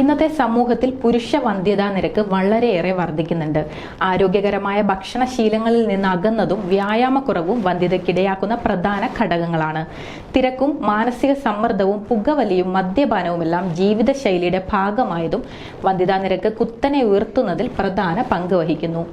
ഇന്നത്തെ സമൂഹത്തിൽ പുരുഷ വന്ധ്യതാ നിരക്ക് വളരെയേറെ വർദ്ധിക്കുന്നുണ്ട്. ആരോഗ്യകരമായ ഭക്ഷണശീലങ്ങളിൽ നിന്ന് അകന്നതും വ്യായാമക്കുറവും വന്ധ്യതയ്ക്കിടയാക്കുന്ന പ്രധാന ഘടകങ്ങളാണ്. തിരക്കും മാനസിക സമ്മർദ്ദവും പുകവലിയും മദ്യപാനവുമെല്ലാം ജീവിതശൈലിയുടെ ഭാഗമായതും വന്ധ്യതാ നിരക്ക് കുത്തനെ ഉയർത്തുന്നതിൽ പ്രധാന പങ്ക് വഹിക്കുന്നു.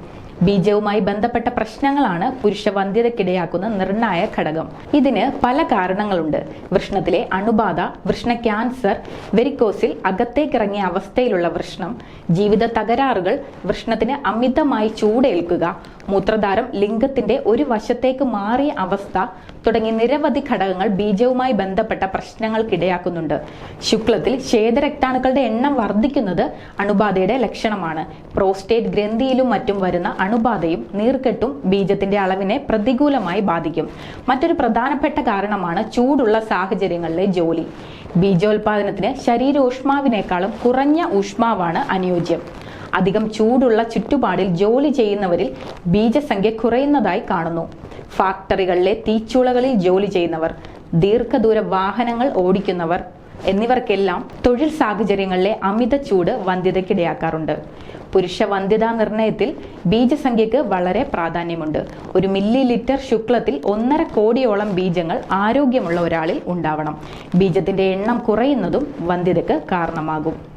ബീജവുമായി ബന്ധപ്പെട്ട പ്രശ്നങ്ങളാണ് പുരുഷ വന്ധ്യതയ്ക്കിടയാക്കുന്ന നിർണായക ഘടകം. ഇതിന് പല കാരണങ്ങളുണ്ട്. വൃഷ്ണത്തിലെ അണുബാധ വൃഷ്ണ ക്യാൻസർ വെരിക്കോസിൽ അകത്തേക്കിറങ്ങിയ അവസ്ഥയിലുള്ള വൃഷ്ണം ജീവിത തകരാറുകൾ വൃഷ്ണത്തിന് അമിതമായി ചൂടേൽക്കുക മൂത്രധാരം ലിംഗത്തിന്റെ ഒരു വശത്തേക്ക് മാറിയ അവസ്ഥ തുടങ്ങി നിരവധി ഘടകങ്ങൾ ബീജവുമായി ബന്ധപ്പെട്ട പ്രശ്നങ്ങൾക്കിടയാക്കുന്നുണ്ട്. ശുക്ലത്തിൽ ശ്വേതരക്താണുക്കളുടെ എണ്ണം വർദ്ധിക്കുന്നത് അണുബാധയുടെ ലക്ഷണമാണ്. പ്രോസ്റ്റേറ്റ് ഗ്രന്ഥിയിലും മറ്റും വരുന്ന അണുബാധയും നീർക്കെട്ടും ബീജത്തിന്റെ അളവിനെ പ്രതികൂലമായി ബാധിക്കും. മറ്റൊരു പ്രധാനപ്പെട്ട കാരണമാണ് ചൂടുള്ള സാഹചര്യങ്ങളിലെ ജോലി. ബീജോൽപാദനത്തിന് ശരീരോഷ്മാവിനേക്കാളും കുറഞ്ഞ ഊഷ്മാവാണ് അനുയോജ്യം. അധികം ചൂടുള്ള ചുറ്റുപാടിൽ ജോലി ചെയ്യുന്നവരിൽ ബീജസംഖ്യ കുറയുന്നതായി കാണുന്നു. ഫാക്ടറികളിലെ തീച്ചുളകളിൽ ജോലി ചെയ്യുന്നവർ ദീർഘദൂര വാഹനങ്ങൾ ഓടിക്കുന്നവർ എന്നിവർക്കെല്ലാം തൊഴിൽ സാഹചര്യങ്ങളിലെ അമിത ചൂട് വന്ധ്യതയ്ക്കിടയാക്കാറുണ്ട്. പുരുഷ വന്ധ്യതാ നിർണയത്തിൽ ബീജസംഖ്യക്ക് വളരെ പ്രാധാന്യമുണ്ട്. ഒരു മില്ലി ലിറ്റർ ശുക്ലത്തിൽ ഒന്നര കോടിയോളം ബീജങ്ങൾ ആരോഗ്യമുള്ള ഒരാളിൽ ഉണ്ടാവണം. ബീജത്തിന്റെ എണ്ണം കുറയുന്നതും വന്ധ്യതയ്ക്ക് കാരണമാകും.